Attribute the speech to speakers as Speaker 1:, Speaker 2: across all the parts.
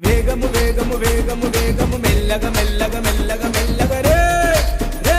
Speaker 1: వేగము వేగము వేగము వేగము మెల్లగ మెల్లగ మెల్లగ మెల్లగ రే రే.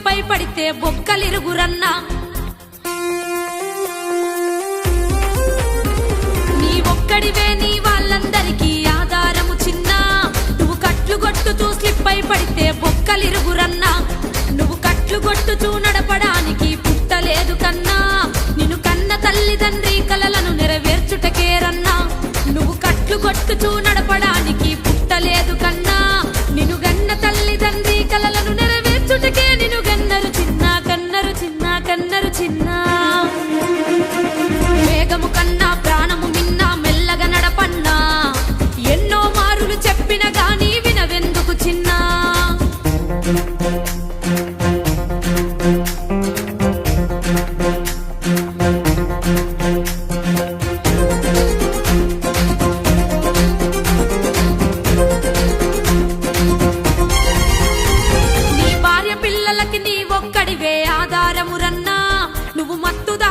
Speaker 2: కొట్టుతూ పడితే బొక్కలిరుగురన్నా. నీ ఒక్కడివే నీ వాళ్ళందరికీ ఆధారము చిన్న. నువ్వు కట్లు కొట్టుతూ స్లిప్పై పడితే బొక్కలిరుగురన్నా. నువ్వు కట్లు కొట్టుచూ నడపడానికి పుట్టలేదు కన్నా. నిన్ను కన్న తల్లిదండ్రి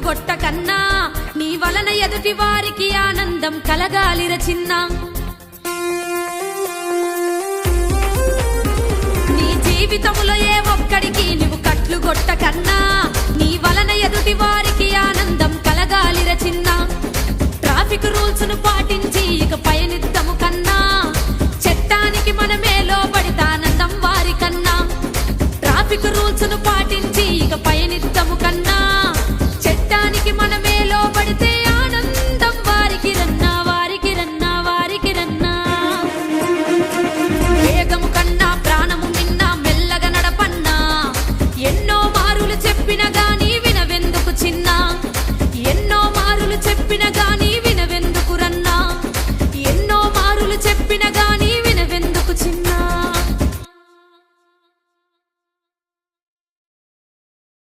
Speaker 2: నువ్వు కన్నా కొట్టకన్నా నీ వలన ఎదుటి వారికి ఆనందం కలగాలిర చిన్న. నీ జీవితములో ఏ ఒక్కడికి నువ్వు కట్లు కొట్టకన్నా నీ వలన ఎదుటి వారికి ఆనందం కలగాలిర చిన్న. ట్రాఫిక్ రూల్స్ను పాటించి